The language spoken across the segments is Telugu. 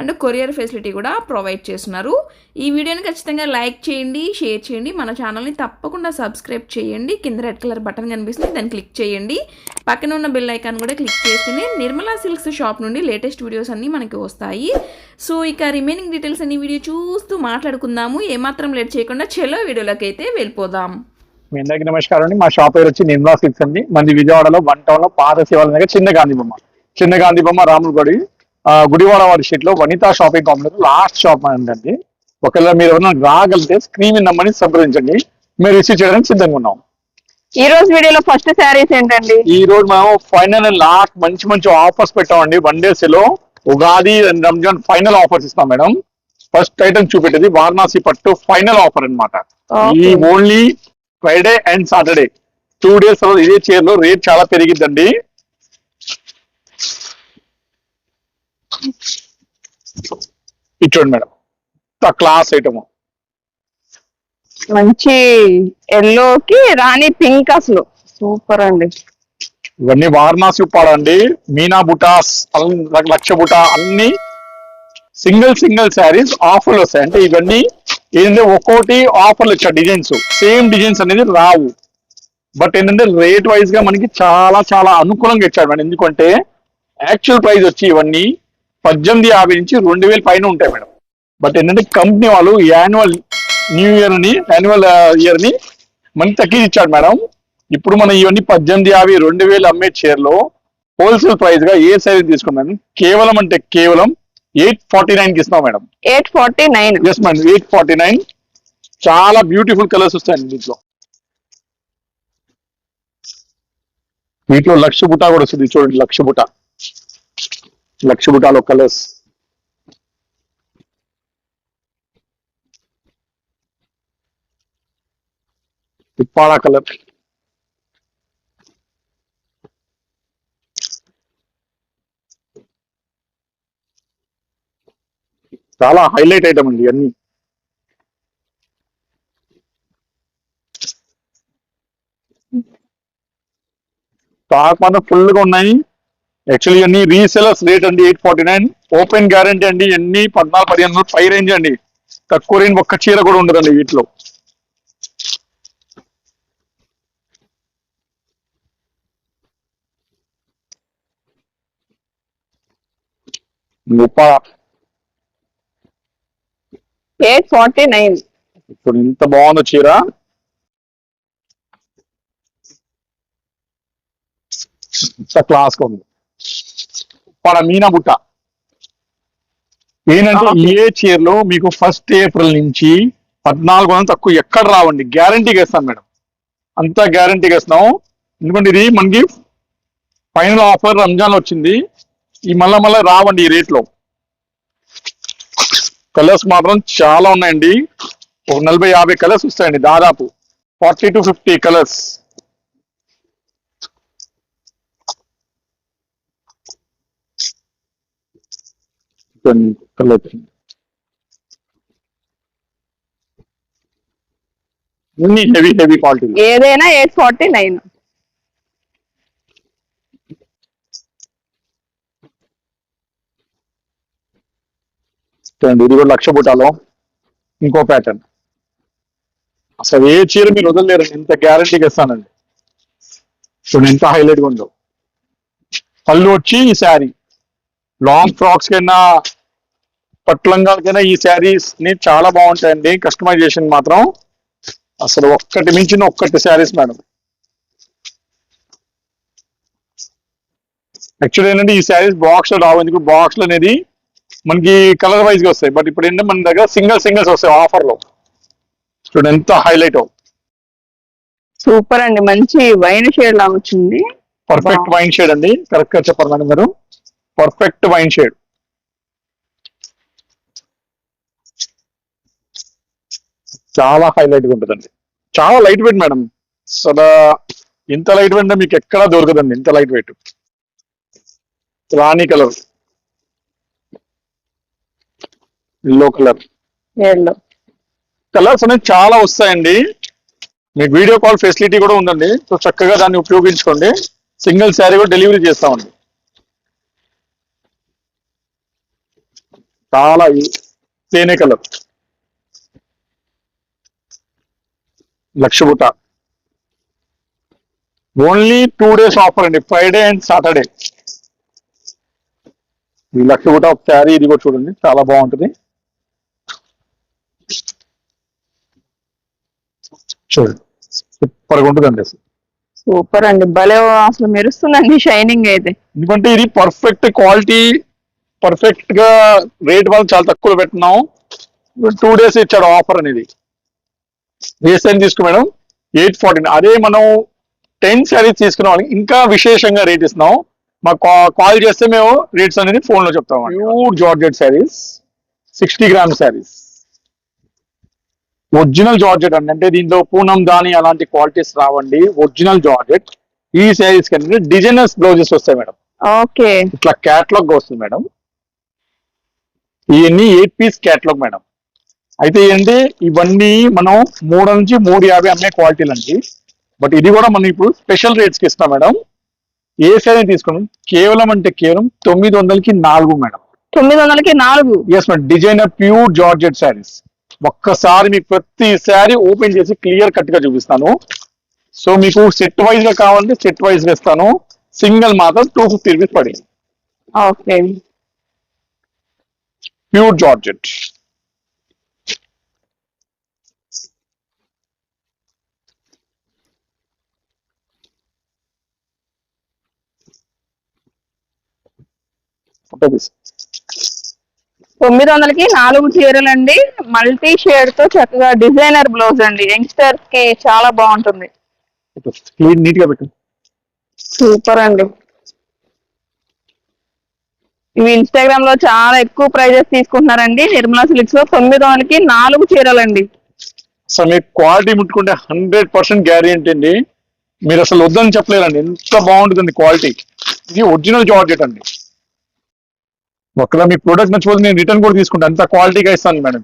అండ్ కొరియర్ ఫెసిలిటీ కూడా ప్రొవైడ్ చేస్తున్నారు. ఈ వీడియోని ఖచ్చితంగా లైక్ చేయండి షేర్ చేయండి. మన ఛానల్ని తప్పకుండా సబ్స్క్రైబ్ చేయండి. కింద రెడ్ కలర్ బటన్ కనిపిస్తుంది దాన్ని క్లిక్ చేయండి. పక్కన ఉన్న బెల్ ఐకాన్ కూడా క్లిక్ చేస్తేనే నిర్మలా సిల్క్స్ షాప్ నుండి లేటెస్ట్ వీడియోస్ అన్నీ మనకి వస్తాయి. సో ఇక రిమైనింగ్ డీటెయిల్స్ అన్ని వీడియో చూస్తూ మాట్లాడుకుందాము. ఏమాత్రం లేట్ చేయకుండా చెలో వీడియోలోకి అయితే వెళ్ళిపోదాం. మీ అందరికీ నమస్కారం అండి. మా షాప్ పేరు వచ్చి నిర్మలా సిల్క్స్ అండి. మంది విజయవాడలో వన్ టౌన్లో పాత శివాలయం దగ్గర చిన్న గాంధీ బొమ్మ. చిన్న గాంధీ బొమ్మ రాములు గుడి గుడివాడ వారి షీట్లో Vanitha shopping complex last shop అండి ఒకవేళ మీరు ఎవరైనా రాగలిగితే స్క్రీన్ నమ్మని సంప్రదించండి. మేము రిసీవ్ చేయడానికి సిద్ధంగా ఉన్నాం. ఈ రోజు వీడియోలో ఫస్ట్ శారీస్ ఏంటండి? ఈ రోజు మనం ఫైనల్ లాస్ట్ మంచి మంచి ఆఫర్స్ పెట్టామండి. వన్ డేస్లో Ugadi and Ramzan final offers ఇస్తాం మేడం. ఫస్ట్ ఐటమ్ చూపెట్టేది వారణాసి పట్టు ఫైనల్ ఆఫర్ అన్నమాట. ఈ. Only Friday and Saturday. Two days ఇదే చైర్లో రేట్ చాలా పెరిగిద్దండి. ఇచ్చోండి మేడం. Class item. మంచి ఎల్లోకి రాణి పింక్ అసలు. సూపర్ అండి. ఇవన్నీ వారణాసి ఉప్పాడండి మీనా బుటాస్ అల్- లక్ష బుటా అన్ని సింగిల్ సింగిల్ శారీస్ ఆఫర్లు వస్తాయి. అంటే ఇవన్నీ ఏంటంటే ఒక్కోటి ఆఫర్లు ఇచ్చాడు డిజైన్స్. సేమ్ డిజైన్స్ అనేది రావు. బట్ ఏంటంటే రేట్ వైజ్గా మనకి చాలా చాలా అనుకూలంగా ఇచ్చాడు మేడం. ఎందుకంటే యాక్చువల్ ప్రైస్ వచ్చి ఇవన్నీ పద్దెనిమిది యాభై నుంచి రెండు వేల పైన ఉంటాయి మేడం. బట్ ఏంటంటే కంపెనీ వాళ్ళు యాన్యువల్ న్యూ ఇయర్ని యాన్యువల్ ఇయర్ని మనకి తగ్గించి ఇచ్చాడు మేడం. ఇప్పుడు మనం ఇవన్నీ పద్దెనిమిది యాభై రెండు వేలు అమ్మే చీరలో హోల్సేల్ ప్రైస్గా ఏ సైజ్ తీసుకున్నాను కేవలం అంటే కేవలం ఎయిట్ ఫార్టీ నైన్కి ఇస్తున్నాం madam. Eight forty nine. Yes madam eight forty nine. చాలా బ్యూటిఫుల్ కలర్స్ వస్తాయండి దీంట్లో. వీటిలో లక్ష బుటా కూడా వస్తుంది. చూడండి లక్ష బుటా. లక్ష బుటాలో కలర్స్ తిప్పాడా కలర్. చాలా హైలైట్ ఐటమ్ అండి అన్ని స్టాక్ మాత్రం ఫుల్గా ఉన్నాయి. యాక్చువల్లీ అన్ని రీసెలర్స్ రేట్ అండి eight forty nine open guarantee అండి అన్ని పద్నాలుగు పదిహేను పై రేంజ్ అండి. తక్కువ రేంజ్ ఒక్క చీర కూడా ఉండదండి వీటిలో. ఉప్ప ఎయిట్ ఫార్టీ నైన్ ఇప్పుడు ఇంత బాగుందో చీర. క్లాస్ ఉంది. మీనా బుట్ట. ఏంటంటే ఏ చీరలో మీకు ఫస్ట్ ఏప్రిల్ నుంచి పద్నాలుగు వందలు తక్కువ ఎక్కడ రావండి? గ్యారంటీగా ఇస్తాను మేడం. అంతా గ్యారంటీగా ఇస్తున్నాం ఎందుకంటే ఇది మనకి ఫైనల్ ఆఫర్ రంజాన్ వచ్చింది. ఈ మళ్ళా మళ్ళీ రావండి ఈ రేట్లో కలర్స్ మాత్రం చాలా ఉన్నాయండి. ఒక నలభై యాభై కలర్స్ వస్తాయండి దాదాపు. Forty to fifty colours colour అన్ని హెవీ హెవీ క్వాలిటీ ఏదైనా ఎయిట్ ఫార్టీ నైన్. ఇది కూడా లక్ష బుటాలో. ఇంకో ప్యాటర్న్ అసలు ఏ చీర మీరు వదలలేరు ఎంత గ్యారంటీగా ఇస్తానండి. చూడండి ఎంత హైలైట్గా ఉందో. పళ్ళు వచ్చి ఈ శారీ లాంగ్ ఫ్రాక్స్ కైనా పట్లంగాలకైనా ఈ శారీస్ని చాలా బాగుంటాయండి. కస్టమైజేషన్ మాత్రం అసలు ఒక్కటి మించిన ఒక్కటి శారీస్ మేడం. యాక్చువల్లీ ఏంటంటే ఈ శారీస్ బాక్స్లో రావు. ఎందుకు? బాక్స్లో అనేది మనకి కలర్ వైజ్గా వస్తాయి. బట్ ఇప్పుడు ఏంటంటే మన దగ్గర సింగిల్ సింగిల్స్ వస్తాయి ఆఫర్లో. చూడండి ఎంత హైలైట్ సూపర్ అండి. మంచి వైన్ షేడ్ లాగా వచ్చింది. పర్ఫెక్ట్ వైన్ షేడ్ అండి. కరెక్ట్గా చెప్పారు మేడం మీరు పర్ఫెక్ట్ వైన్ షేడ్. చాలా హైలైట్గా ఉంటుందండి. చాలా లైట్ వెయిట్ మేడం అసలు ఇంత లైట్ వెయిట్ మీకు ఎక్కడా దొరకదండి ఇంత లైట్ వెయిట్ రాణి కలర్. Yellow colour. కలర్స్ అనేవి చాలా వస్తాయండి. మీకు వీడియో కాల్ ఫెసిలిటీ కూడా ఉందండి. సో చక్కగా దాన్ని ఉపయోగించుకోండి. సింగిల్ శారీ కూడా డెలివరీ చేస్తామండి. చాలా తేనె కలర్. లక్ష బుట్ట. ఓన్లీ టూ డేస్ ఆఫర్ అండి. ఫ్రైడే అండ్ సాటర్డే ఈ లక్ష బుట్ట శారీ ఇది కూడా చూడండి. చాలా బాగుంటుంది. చూడండి. సూపర్గా ఉంటుందండి అసలు. సూపర్ అండి. భలే అసలు మెరుస్తుందండి. షైనింగ్ అయితే. ఎందుకంటే ఇది పర్ఫెక్ట్ క్వాలిటీ పర్ఫెక్ట్గా రేట్ వాళ్ళు చాలా తక్కువ పెట్టినాం టూ డేస్ ఇచ్చాడు ఆఫర్ అనేది. ఏ సైన్ తీసుకో మేడం ఎయిట్ ఫార్టీ అదే మనం టెన్ శారీస్ తీసుకున్న వాళ్ళకి ఇంకా విశేషంగా రేట్ ఇస్తున్నాం. మాకు కాల్ చేస్తే మేము రేట్స్ అనేది ఫోన్లో చెప్తాం pure georgette saris sixty gram saris original georgette అండి. అంటే దీంట్లో పూనం దాని అలాంటి క్వాలిటీస్ రావండి. ఒరిజినల్ జార్జెట్ ఈ శారీస్ కంటే డిజైనర్స్ బ్లౌజెస్ వస్తాయి మేడం. ఓకే. ఇట్లా క్యాట్లాగ్ వస్తుంది మేడం. ఇవన్నీ ఎయిట్ పీస్ క్యాట్లాగ్ మేడం అయితే ఏంటి ఇవన్నీ మనం మూడు నుంచి మూడు యాభై అమ్మే క్వాలిటీలు అండి బట్ ఇది కూడా మనం ఇప్పుడు స్పెషల్ రేట్స్కి ఇస్తాం మేడం ఏ శారీ తీసుకున్నాం కేవలం అంటే కేవలం తొమ్మిది వందలకి నాలుగు మేడం తొమ్మిది వందలకి నాలుగు? Yes madam designer pure georgette saris ఒక్కసారి మీకు ప్రతి శారీ ఓపెన్ చేసి క్లియర్ కట్గా చూపిస్తాను. సో మీకు సెట్ వైజ్గా కావాలంటే సెట్ వైజ్గా ఇస్తాను. సింగిల్ మాత్రం టూ ఫిఫ్టీ రూపీస్ పడింది. ఓకే ప్యూర్ జార్జెట్ తొమ్మిది వందలకి నాలుగు చీరలు అండి మల్టీ షేడ్తో చక్కగా డిజైనర్ బ్లౌజ్ అండి. యంగ్స్టర్స్కి చాలా బాగుంటుంది. నీట్గా పెట్టు. సూపర్ అండి. ఇవి ఇన్స్టాగ్రామ్లో చాలా ఎక్కువ ప్రైజెస్ తీసుకుంటున్నారండి. నిర్మలా సిల్క్స్లో తొమ్మిది వందలకి నాలుగు చీరలండి. అసలు మీకు క్వాలిటీ ముట్టుకుంటే హండ్రెడ్ పర్సెంట్ గ్యారెంటీ అండి. మీరు అసలు వద్దని చెప్పలేరండి. ఎంత బాగుంటుందండి క్వాలిటీ ఇది ఒరిజినల్ జార్జెట్ అండి. ఒకవేళ మీ ప్రోడక్ట్ నచ్చిపోతే నేను రిటర్న్ కూడా తీసుకుంటాను అంత క్వాలిటీగా ఇస్తాను మేడం.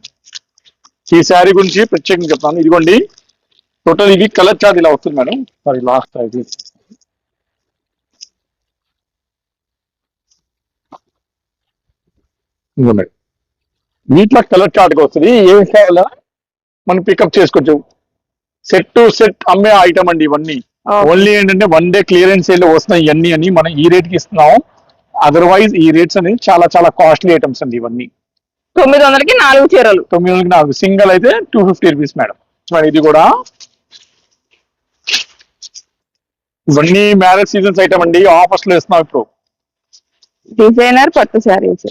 ఈ శారీ గురించి ప్రత్యేకంగా చెప్తాను. ఇదిగోండి. టోటల్ ఇది కలర్ చార్ట్ ఇలా వస్తుంది మేడం. సారీ లాస్ట్ ఇది. ఇదిగోండి వీటిలో కలర్ చార్ట్ వస్తుంది. ఏం కావాలా మనం పికప్ చేసుకోవచ్చు. సెట్ టు సెట్ అమ్మే ఐటమ్ అండి ఇవన్నీ. ఓన్లీ ఏంటంటే వన్ డే క్లియరెన్స్ సేల్ వస్తున్నాయి ఇవన్నీ అని మనం ఈ రేట్కి ఇస్తున్నాం. అదర్వైజ్ ఈ రేట్స్ అనేవి చాలా చాలా కాస్ట్లీ ఐటమ్స్ అండి ఇవన్నీ. తొమ్మిది వందలకి నాలుగు చీరలు. తొమ్మిది వందలకి నాలుగు. సింగిల్ అయితే టూ ఫిఫ్టీ రూపీస్ మేడం మరి ఇది కూడా ఇవన్నీ మ్యారేజ్ సీజన్స్ ఐటమ్ అండి. ఆఫర్స్లో ఇస్తున్నాం ఇప్పుడు. డిజైనర్ పట్టు శారీస్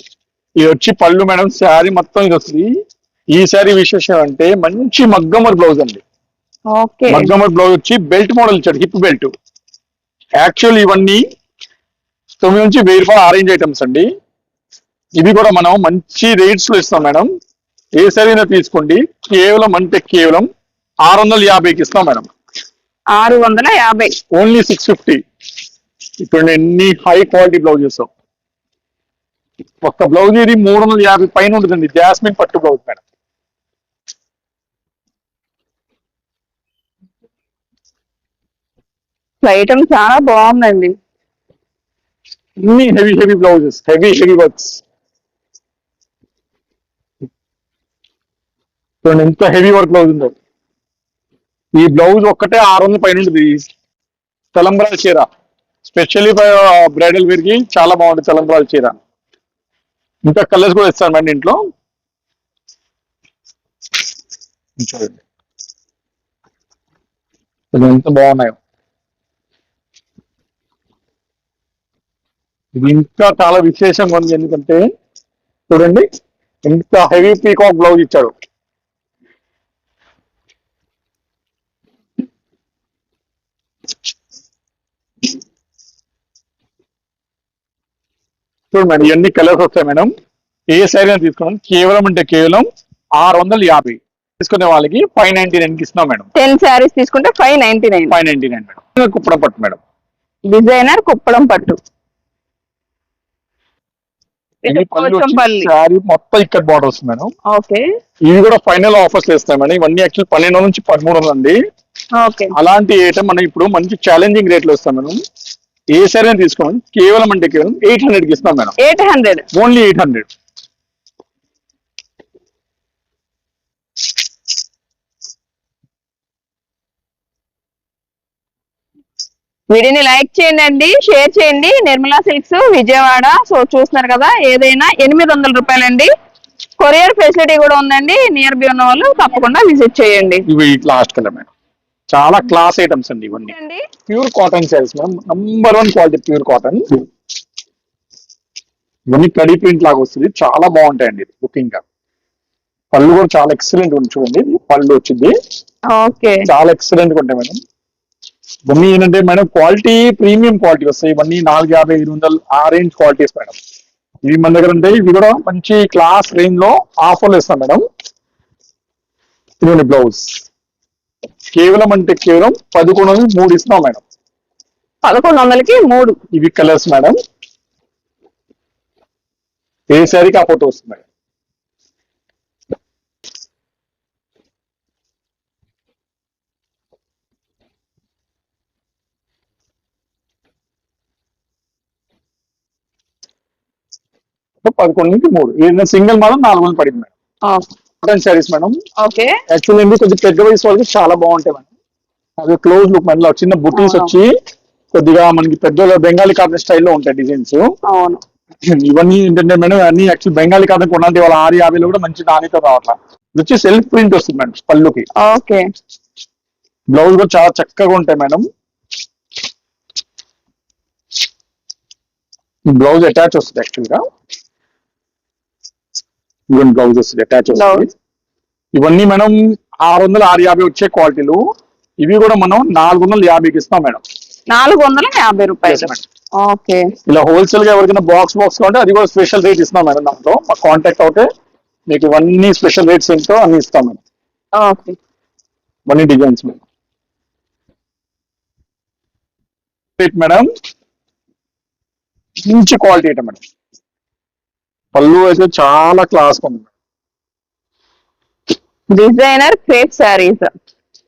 ఇది వచ్చి పళ్ళు మేడం శారీ మొత్తం ఇది వస్తుంది. ఈ శారీ విశేషం అంటే మంచి మగ్గమర్ బ్లౌజ్ అండి. మగ్గమర్ బ్లౌజ్ వచ్చి బెల్ట్ మోడల్ ఇచ్చాడు హిప్ బెల్ట్. యాక్చువల్ ఇవన్నీ తొమ్మిది నుంచి వెయ్యి రూపాయలు ఆరెంజ్ ఐటమ్స్ అండి. ఇవి కూడా మనం మంచి రేట్స్లో ఇస్తాం మేడం. ఏ సరైనా తీసుకోండి. కేవలం అంటే కేవలం ఆరు వందల యాభైకి ఇస్తాం మేడం. ఆరు వందల యాభై. ఓన్లీ సిక్స్ ఫిఫ్టీ ఇప్పుడు ఎన్ని హై క్వాలిటీ బ్లౌజెస్ ఒక్క బ్లౌజ్ ఇది మూడు వందల యాభై పైన ఉంటుందండి. జాస్మిన్ పట్టు బ్లౌజ్ మేడం. ఐటమ్ చాలా బాగుందండి. అన్ని heavy heavy blouses heavy heavy works చూడండి ఎంత హెవీ వర్క్ బ్లౌజ్ ఉందో. ఈ బ్లౌజ్ ఒక్కటే ఆరు వందల పైన ఉంటుంది. ఈ తలంబ్రాల చీర. స్పెషల్లీ బ్రైడల్ వేర్కి చాలా బాగుంటుంది తలంబ్రాల చీర. ఇంకా కలర్స్ కూడా ఇస్తాను అండి ఇంట్లో చూడండి. ఎంత బాగున్నాయో. ఇది ఇంకా చాలా విశేషంగా ఉంది ఎందుకంటే చూడండి ఎంత హెవీ పీకాక్ బ్లౌజ్ ఇచ్చాడు. చూడు మేడం ఇవన్నీ కలర్స్ వస్తాయి మేడం? ఏ శారీ అయినా తీసుకున్నాం కేవలం అంటే కేవలం ఆరు వందల యాభై. తీసుకునే వాళ్ళకి ఫైవ్ నైన్టీ నైన్కి ఇస్తున్నాం మేడం. టెన్ శారీస్ తీసుకుంటే five ninety nine. Five ninety nine madam. Kuppadam పట్టు మేడం. డిజైనర్ కుప్పడం పట్టు. శారీ మొత్తం ఇక్కడ బార్డర్ వస్తుంది మేడం. ఓకే. ఇవి కూడా ఫైనల్ ఆఫర్స్ ఇస్తాయి మేడం. ఇవన్నీ యాక్చువల్ పన్నెండు నుంచి పదమూడు వందలు అండి. ఓకే. అలాంటి ఐటమ్ మనం ఇప్పుడు మంచి ఛాలెంజింగ్ రేట్లు వస్తాం మేడం. ఏ సరే తీసుకోండి. కేవలం అంటే కేవలం ఎయిట్ హండ్రెడ్కి ఇస్తాం madam. Eight hundred. Only eight hundred. వీడిని లైక్ చేయండి అండి షేర్ చేయండి. నిర్మలా సిల్క్స్ విజయవాడ. సో చూస్తున్నారు కదా ఏదైనా ఎనిమిది వందల రూపాయలండి. కొరియర్ ఫెసిలిటీ కూడా ఉందండి. నియర్ బై ఉన్న వాళ్ళు తప్పకుండా విజిట్ చేయండి. ఇవి లాస్ట్ కలర్ మేడం. చాలా క్లాస్ ఐటమ్స్ అండి ఇవన్నీ. Pure cotton saris madam number one quality pure cotton ఇవన్నీ కడి ప్రింట్ లాగా వస్తుంది. చాలా బాగుంటాయండి బుకింగ్గా. పళ్ళు కూడా చాలా ఎక్సలెంట్ ఉంది చూడండి. పళ్ళు వచ్చింది. ఓకే. చాలా ఎక్సలెంట్గా ఉంటాయి మేడం ఇవన్నీ ఏంటంటే మేడం క్వాలిటీ ప్రీమియం క్వాలిటీ వస్తాయి. ఇవన్నీ నాలుగు యాభై ఐదు వందలు ఆ రేంజ్ క్వాలిటీస్ మేడం ఇవి మన దగ్గర ఉంటాయి. ఇవి కూడా మంచి క్లాస్ రేంజ్లో ఆఫర్లు ఇస్తాం మేడం ఇదిగోండి బ్లౌజ్ కేవలం అంటే కేవలం పదకొండు వందలు మూడు ఇస్తున్నాం మేడం. పదకొండు వందలకి మూడు. ఇవి కలర్స్ మేడం. ఏ శారీకి ఆ ఫోటో వస్తుంది మేడం? పదకొండు నుంచి మూడు. ఏదైనా సింగిల్ మాత్రం నాలుగు వందలు పడింది madam. Cotton saris madam okay actually ఏంటి కొంచెం పెద్ద వయసు వాళ్ళకి చాలా బాగుంటాయి మేడం అది క్లోజ్ లుక్ మనలో చిన్న బుటీస్. వచ్చి కొద్దిగా మనకి పెద్ద బెంగాలీ కాటన్ స్టైల్లో ఉంటాయి డిజైన్స్ అవును. ఇవన్నీ ఏంటంటే మేడం అన్ని యాక్చువల్ బెంగాలీ కాటన్ కొనాలి వాళ్ళ ఆరు యాభైలో కూడా మంచి నాణ్యత రావట్లా. ఇది వచ్చి సెల్ఫ్ ప్రింట్ వస్తుంది మేడం పళ్ళుకి. ఓకే. బ్లౌజ్ కూడా చాలా చక్కగా ఉంటాయి మేడం బ్లౌజ్ అటాచ్ వస్తుంది యాక్చువల్ గా ఇవన్నీ బ్లౌజ్ వస్తుంది అటాచ్ వస్తుంది. ఇవన్నీ మనం ఆరు వందలు ఆరు యాభై వచ్చే క్వాలిటీలు. ఇవి కూడా మనం నాలుగు వందల యాభైకి ఇస్తాం మేడం. నాలుగు వందల యాభై రూపాయలు. ఓకే. ఇలా హోల్సేల్గా ఎవరికైనా బాక్స్ బాక్స్ కావాలంటే అది కూడా స్పెషల్ రేట్ ఇస్తాం మేడం దాంతో మా కాంటాక్ట్ అవుతే మీకు ఇవన్నీ స్పెషల్ రేట్స్ ఏంటో అన్ని ఇస్తాం మేడం. ఓకే. ఇవన్నీ డిజైన్స్ మేడం. మేడం. మంచి క్వాలిటీ మేడం. పళ్ళు అయితే చాలా క్లాస్ ఉంది. డిజైనర్ క్రేప్ శారీస్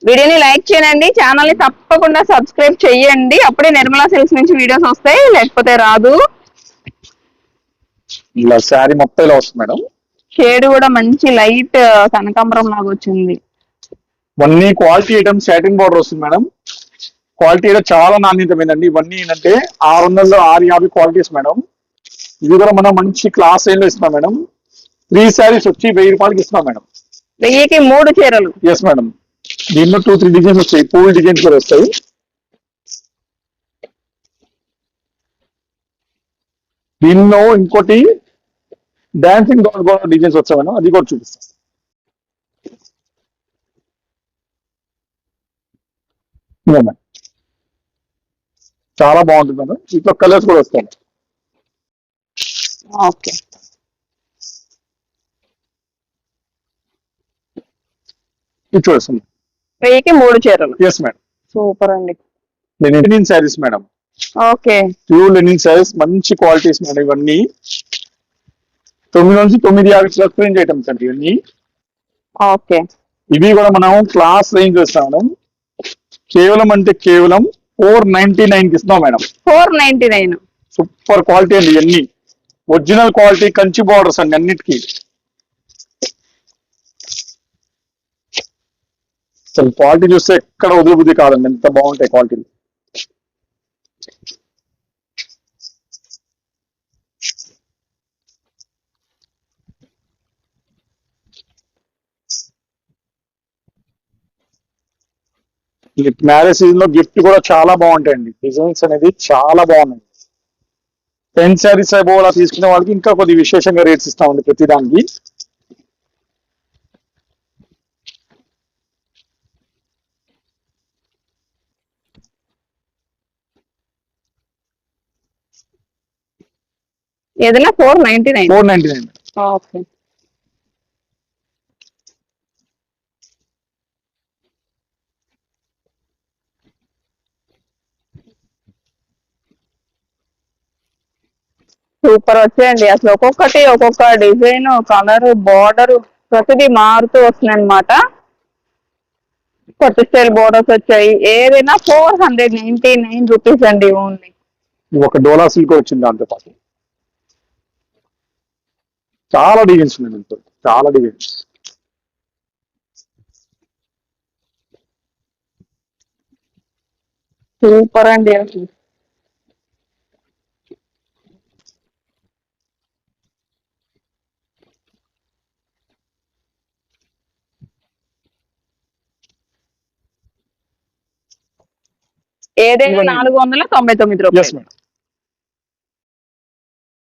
వీడియోని లైక్ చేయండి ఛానల్ని తప్పకుండా సబ్స్క్రైబ్ చేయండి. అప్పుడే నిర్మలా సిల్క్స్ నుంచి వీడియోస్ వస్తాయి లేకపోతే రాదు. ఇలా శారీ మొత్తం ఇలా వస్తుంది మేడం. షేడ్ కూడా మంచి లైట్ కనకాంబరం లాగా వచ్చింది. ఇవన్నీ క్వాలిటీ ఐటమ్ సాటిన్ బార్డర్ వస్తుంది మేడం. క్వాలిటీ చాలా నాణ్యతమైందండి. ఇవన్నీ ఏంటంటే ఆరు వందలు ఆరు యాభై క్వాలిటీస్ మేడం. ఇది కూడా మనం మంచి క్లాస్లో ఇస్తున్నాం మేడం. త్రీ శారీస్ వచ్చి వెయ్యి రూపాయలకి ఇస్తున్నాం మేడం. వెయ్యికి మూడు చీరలు. ఎస్ మేడం దీంట్లో టూ త్రీ డిజైన్స్ వస్తాయి. పూల్ డిజైన్స్ కూడా వస్తాయి. దీనిలో ఇంకోటి డాన్సింగ్ డాల్ కూడా డిజైన్స్ వచ్చాయి మేడం. అది కూడా చూపిస్తాం. చాలా బాగుంటుంది మేడం. ఇట్లా కలర్స్ కూడా వస్తాయి. ఓకే. ఇది చూస్తుంది వెయ్యికి మూడు చీరలు. ఎస్ మేడం సూపర్ అండి. Linen saris madam okay. Pure linen saris మంచి క్వాలిటీస్ మేడం ఇవన్నీ. తొమ్మిది నుంచి తొమ్మిది యాభై రేంజ్ ఐటమ్స్ అండి ఇవన్నీ. ఓకే. ఇవి కూడా మనం క్లాస్ రేంజ్ ఇస్తాం మేడం కేవలం అంటే కేవలం ఫోర్ నైన్టీ నైన్కి ఇస్తున్నాం madam four ninety nine super quality అండి ఇవన్నీ. ఒరిజినల్ క్వాలిటీ కంచి బార్డర్స్ అండి అన్నిటికీ. అసలు క్వాలిటీ చూస్తే ఎక్కడ వదిలిబుద్ధి కాదండి ఎంత బాగుంటాయి క్వాలిటీలు. మ్యారేజ్ సీజన్లో గిఫ్ట్ కూడా చాలా బాగుంటాయండి. డిజైన్స్ అనేది చాలా బాగున్నాయి. టెన్ శారీస్ అలా తీసుకునే వాళ్ళకి ఇంకా కొద్ది విశేషంగా రేట్స్ ఇస్తామండి ప్రతి దానికి ఏదైనా four ninety nine four ninety nine okay super వచ్చాయండి. అసలు ఒక్కొక్కటి ఒక్కొక్క డిజైన్ కలర్ బార్డర్ ప్రతిదీ మారుతూ వస్తుంది అనమాట కొత్త స్టైల్ బోర్డర్స్ వచ్చాయి. ఏదైనా four hundred ninety nine rupees అండి ఓన్లీ. ఒక డోలా సిల్క్ వచ్చింది దాంతో పాటు. చాలా డిజైన్స్ ఉన్నాయి చాలా డిజైన్స్. సూపర్ అండి అసలు. ఏదైనా. నాలుగు వందల తొంభై తొమ్మిది రూపాయలు